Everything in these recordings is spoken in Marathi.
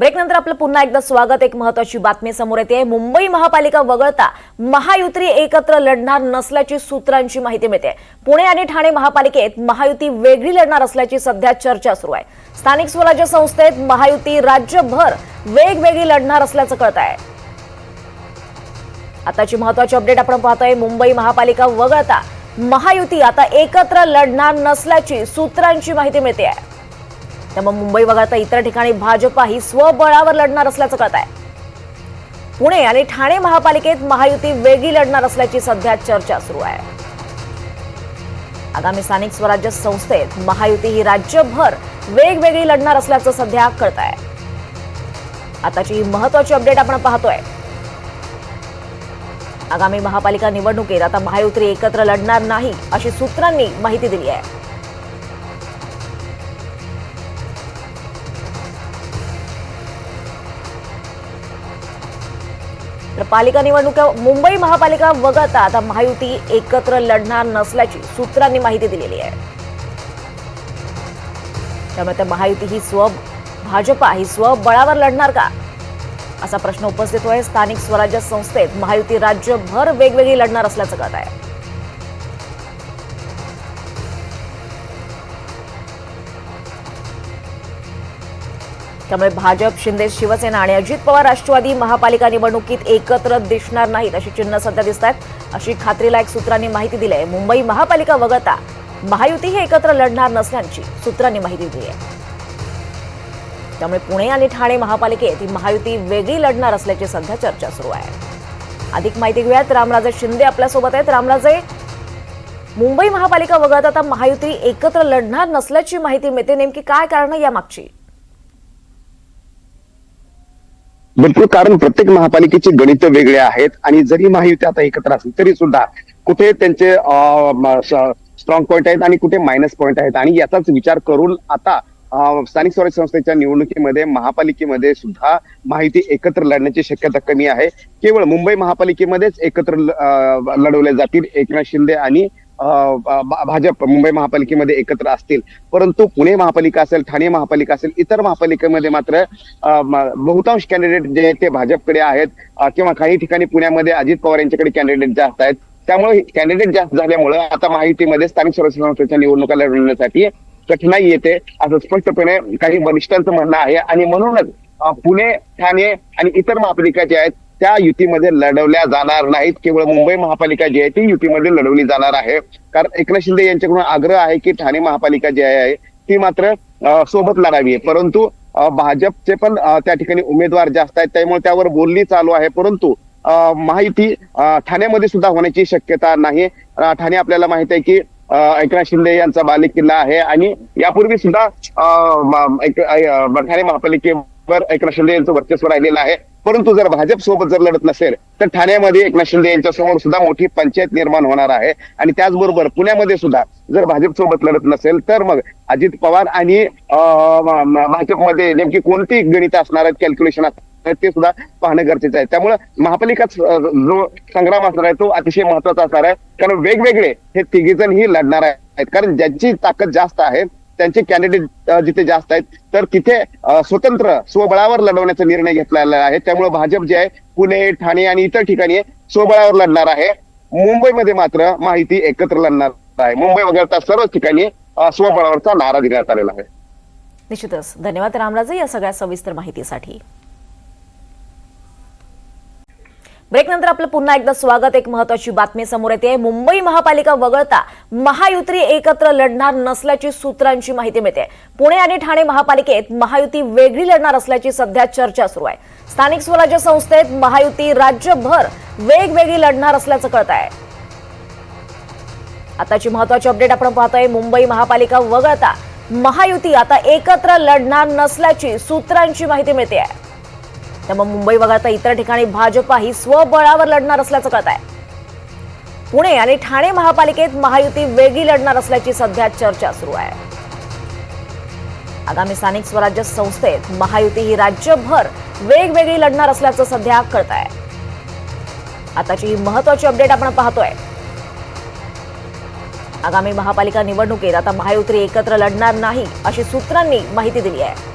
ब्रेकनंतर आपलं पुन्हा एकदा स्वागत. एक महत्वाची बातमी समोर येते. मुंबई महापालिका वगळता महायुती एकत्र लढणार नसल्याची सूत्रांची माहिती मिळते. पुणे आणि ठाणे महापालिकेत महायुती वेगळी लढणार असल्याची सध्या चर्चा सुरू आहे. स्थानिक स्वराज्य संस्थेत महायुती राज्यभर वेगवेगळी लढणार असल्याचं कळत आहे. आताची महत्वाची अपडेट आपण पाहतोय. मुंबई महापालिका वगळता महायुती आता एकत्र लढणार नसल्याची सूत्रांची माहिती मिळते आहे. त्यामुळे मुंबई वगळता इतर ठिकाणी भाजपा ही स्वबळावर लढणार असल्याचं कळत आहे. पुणे आणि ठाणे महापालिकेत महायुती वेगळी लढणार असल्याची सध्या चर्चा सुरू आहे. आगामी स्थानिक स्वराज्य संस्थेत महायुती ही राज्यभर वेगवेगळी लढणार असल्याचं सध्या कळत आहे. आताची ही महत्वाची अपडेट आपण पाहतोय. आगामी महापालिका निवडणुकीत आता महायुती एकत्र लढणार नाही अशी सूत्रांनी माहिती दिली आहे. तर पालिका निवडणुका मुंबई महापालिका वगळता आता महायुती एकत्र लढणार नसल्याची सूत्रांनी माहिती दिलेली आहे. त्यामुळे त्या महायुती ही स्व भाजपा ही स्वबळावर लढणार का? असा प्रश्न उपस्थित होय स्थानिक स्वराज्य संस्थेत महायुती राज्यभर वेगवेगळी लढणार असल्याचं कळत आहे. त्यामुळे भाजप शिंदे शिवसेना आणि अजित पवार राष्ट्रवादी महापालिका निवडणुकीत एकत्र दिसणार नाहीत अशी चिन्ह सध्या दिसत आहेत. अशी खात्रीलायक सूत्रांनी माहिती दिली आहे मुंबई महापालिका वगळता महायुती हे एकत्र लढणार नसल्याची सूत्रांनी माहिती दिली आहे त्यामुळे पुणे आणि ठाणे महापालिकेत ही महायुती वेगळी लढणार असल्याची सध्या चर्चा सुरू आहे. अधिक माहिती घेऊयात. रामराजे शिंदे आपल्यासोबत आहेत. रामराजे मुंबई महापालिका वगळता आता महायुती एकत्र लढणार नसल्याची माहिती मिळते. नेमकी काय कारण या मागची बिलकुल कारण प्रत्येक महापालिकेची गणित वेगळे आहेत आणि जरी महायुती आता एकत्र असली तरी सुद्धा कुठे त्यांचे स्ट्रॉंग पॉईंट आहेत आणि कुठे मायनस पॉईंट आहेत. आणि याचाच विचार करून आता स्थानिक स्वराज्य संस्थेच्या निवडणुकीमध्ये महापालिकेमध्ये सुद्धा माहिती एकत्र लढण्याची शक्यता कमी आहे. केवळ मुंबई महापालिकेमध्येच एकत्र लढवले जातील एकनाथ शिंदे आणि भाजप मुंबई महापालिकेमध्ये एकत्र असतील. परंतु पुणे महापालिका असेल ठाणे महापालिका असेल इतर महापालिकेमध्ये मात्र बहुतांश कॅन्डिडेट जे आहेत ते भाजपकडे आहेत किंवा काही ठिकाणी पुण्यामध्ये अजित पवार यांच्याकडे कॅन्डिडेट जास्त आहेत. त्यामुळे कॅन्डिडेट जास्त झाल्यामुळे आता माहितीमध्ये स्थानिक स्वराज्य संस्थेच्या निवडणुका लढवण्यासाठी कठीणाई येते असं स्पष्टपणे काही वरिष्ठांचं म्हणणं आहे. आणि म्हणूनच पुणे ठाणे आणि इतर महापालिका ज्या आहेत त्या युतीमध्ये लढवल्या जाणार नाहीत. केवळ मुंबई महापालिका जी आहे ती युतीमध्ये लढवली जाणार आहे. कारण एकनाथ शिंदे यांच्याकडून आग्रह आहे की ठाणे महापालिका जी आहे ती मात्र सोबत लढावी आहे. परंतु भाजपचे पण त्या ठिकाणी उमेदवार जास्त आहेत. त्यामुळे त्यावर बोलणी चालू आहे. परंतु माहिती ठाण्यामध्ये सुद्धा होण्याची शक्यता नाही. ठाणे आपल्याला माहीत आहे की एकनाथ शिंदे यांचा बालिक किल्ला आहे आणि यापूर्वी सुद्धा अं, एक- ठाणे महापालिकेवर एकनाथ शिंदे यांचं वर्चस्व राहिलेलं आहे. परंतु जर भाजप सोबत जर लढत नसेल तर ठाण्यामध्ये एकनाथ शिंदे यांच्या समोर सुद्धा मोठी पंचायत निर्माण होणार आहे. आणि त्याचबरोबर पुण्यामध्ये सुद्धा जर भाजप सोबत लढत नसेल तर मग अजित पवार आणि भाजपमध्ये नेमकी कोणती गणित असणार आहेत कॅल्क्युलेशन असणार ते सुद्धा पाहणं गरजेचं आहे. त्यामुळे महापालिकाच जो संग्राम असणार आहे तो अतिशय महत्त्वाचा असणार आहे. कारण वेगवेगळे हे तिघे जण ही लढणार आहेत. कारण ज्यांची ताकद जास्त आहे त्यांचे कॅन्डिडेट जिथे जास्त आहेत तर तिथे स्वतंत्र स्वबळावर लढवण्याचा निर्णय घेतलेला आहे. त्यामुळे भाजप जे आहे पुणे ठाणे आणि इतर ठिकाणी स्वबळावर लढणार आहे. मुंबईमध्ये मात्र माहिती एकत्र लढणार आहे. मुंबई वगळता सर्व ठिकाणी स्वबळावरचा नारा देण्यात आलेला आहे. निश्चितच. धन्यवाद रामराजे या सगळ्या सविस्तर माहितीसाठी. ब्रेकनंतर आपलं पुन्हा एकदा स्वागत. एक महत्वाची बातमी समोर येते. मुंबई महापालिका वगळता महायुती एकत्र लढणार नसल्याची सूत्रांची माहिती मिळते. पुणे आणि ठाणे महापालिकेत महायुती वेगळी लढणार असल्याची सध्या चर्चा सुरू आहे. स्थानिक स्वराज्य संस्थेत महायुती राज्यभर वेगवेगळी लढणार असल्याचं कळत आहे. आताची महत्वाची अपडेट आपण पाहतोय. मुंबई महापालिका वगळता महायुती आता एकत्र लढणार नसल्याची सूत्रांची माहिती मिळते. आहे त्यामुळे मुंबई वगळता इतर ठिकाणी भाजपा ही स्वबळावर लढणार असल्याचं कळत आहे पुणे आणि ठाणे महापालिकेत महायुती वेगळी लढणार असल्याची सध्या चर्चा सुरू आहे. आगामी स्थानिक स्वराज्य संस्थेत महायुती ही राज्यभर वेगवेगळी लढणार असल्याचं सध्या कळत आहे आताची ही महत्वाची अपडेट आपण पाहतोय. आगामी महापालिका निवडणुकीत आता महायुती एकत्र लढणार नाही अशी सूत्रांनी माहिती दिली आहे.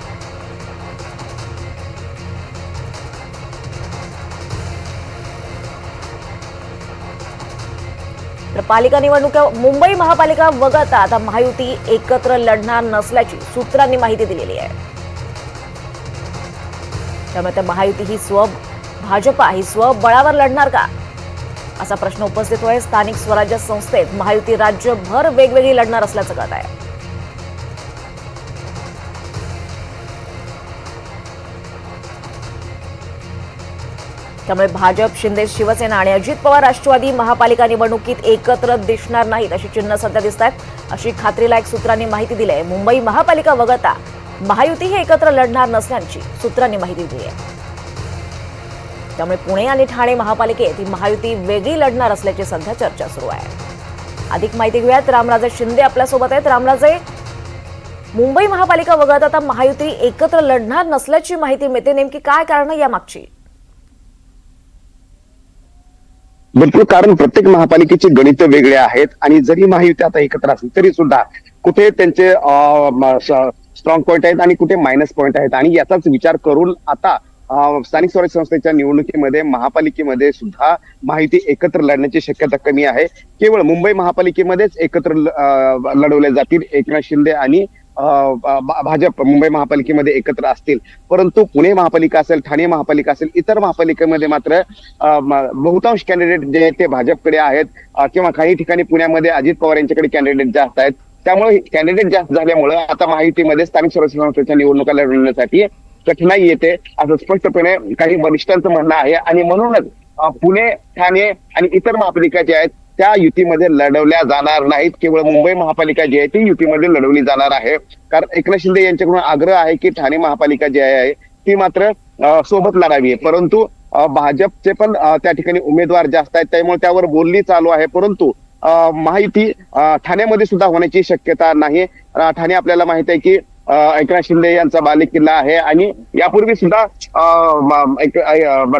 तर पालिका निवडणुका मुंबई महापालिका वगळता आता महायुती एकत्र लढणार नसल्याची सूत्रांनी माहिती दिलेली आहे. त्यामुळे आता महायुती ही स्व भाजपा ही स्वबळावर लढणार का? असा प्रश्न उपस्थित होय स्थानिक स्वराज्य संस्थेत महायुती राज्यभर वेगवेगळी लढणार असल्याचं कळत आहे. त्यामुळे भाजप शिंदे शिवसेना आणि अजित पवार राष्ट्रवादी महापालिका निवडणुकीत एकत्र दिसणार नाहीत अशी चिन्ह सध्या दिसत आहेत. अशी खात्रीलायक सूत्रांनी माहिती दिली आहे मुंबई महापालिका वगळता महायुती हे एकत्र लढणार नसल्याची सूत्रांनी माहिती दिली आहे त्यामुळे पुणे आणि ठाणे महापालिकेत ही महायुती वेगळी लढणार असल्याची सध्या चर्चा सुरू आहे. अधिक माहिती घेऊयात. रामराजे शिंदे आपल्यासोबत आहेत. रामराजे मुंबई महापालिका वगळता आता महायुती एकत्र लढणार नसल्याची माहिती मिळते. नेमकी काय कारण या मागची बिलकुल कारण प्रत्येक महापालिकेची गणित वेगळे आहेत आणि जरी महायुती आता एकत्र असली तरी सुद्धा कुठे त्यांचे स्ट्रॉंग पॉईंट आहेत आणि कुठे मायनस पॉईंट आहेत. आणि याचाच विचार करून आता स्थानिक स्वराज्य संस्थेच्या निवडणुकीमध्ये महापालिकेमध्ये सुद्धा माहिती एकत्र लढण्याची शक्यता कमी आहे. केवळ मुंबई महापालिकेमध्येच एकत्र लढवले जातील एकनाथ शिंदे आणि भाजप मुंबई महापालिकेमध्ये एकत्र असतील परंतु पुणे महापालिका असेल ठाणे महापालिका असेल इतर महापालिकेमध्ये मात्र बहुतांश कॅन्डिडेट जे ते भाजपकडे आहेत किंवा काही ठिकाणी पुण्यामध्ये अजित पवार यांच्याकडे कॅन्डिडेट जास्त आहेत. त्यामुळे कॅन्डिडेट जास्त झाल्यामुळे आता माहितीमध्ये स्थानिक स्वराज्य संस्थेच्या निवडणुका लढवण्यासाठी कठीणाई येते असं स्पष्टपणे काही वरिष्ठांचं म्हणणं आहे. आणि म्हणूनच पुणे ठाणे आणि इतर महापालिका ज्या आहेत त्या युतीमध्ये लढवल्या जाणार नाहीत. केवळ मुंबई महापालिका जी आहे ती युतीमध्ये लढवली जाणार आहे. कारण एकनाथ शिंदे यांच्याकडून आग्रह आहे की ठाणे महापालिका जी आहे ती मात्र सोबत लढावी आहे. परंतु भाजपचे पण त्या ठिकाणी उमेदवार जास्त आहेत. त्यामुळे त्यावर बोलणी चालू आहे. परंतु अं, ठाण्यामध्ये सुद्धा होण्याची शक्यता नाही. ठाणे आपल्याला माहीत आहे की एकनाथ शिंदे यांचा बालिक किल्ला आहे आणि यापूर्वी सुद्धा अं,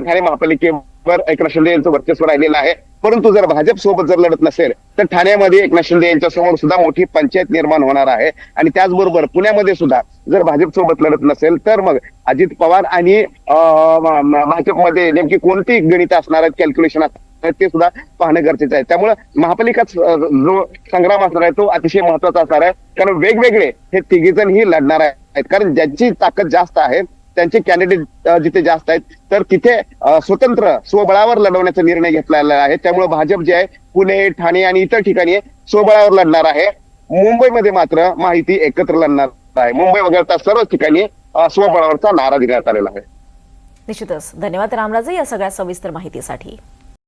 ठाणे महापालिकेवर एकनाथ शिंदे यांचं वर्चस्व राहिलेलं आहे. परंतु जर भाजप सोबत जर लढत नसेल तर ठाण्यामध्ये एकनाथ शिंदे यांच्या समोर सुद्धा मोठी पंचायत निर्माण होणार आहे. आणि त्याचबरोबर पुण्यामध्ये सुद्धा जर भाजप सोबत लढत नसेल तर मग अजित पवार आणि भाजपमध्ये नेमकी कोणती गणित असणार आहेत कॅल्क्युलेशन ते सुद्धा पाहणं गरजेचं आहे. त्यामुळे महापालिका जो संग्राम असणार आहे तो अतिशय महत्त्वाचा असणार आहे. कारण वेगवेगळे हे तिघेजण ही लढणार आहेत. कारण ज्यांची ताकद जास्त आहे त्यांचे कॅन्डिडेट जिथे जास्त आहेत तर तिथे स्वतंत्र स्वबळावर लढवण्याचा निर्णय घेतलेला आहे. त्यामुळे भाजप जे आहे पुणे ठाणे आणि इतर ठिकाणी स्वबळावर लढणार आहे. मुंबईमध्ये मात्र माहिती एकत्र लढणार आहे. मुंबई वगळता सर्व ठिकाणी स्वबळावरचा नारा देण्यात आलेला आहे. निश्चितच. धन्यवाद रामराजे या सगळ्या सविस्तर माहितीसाठी.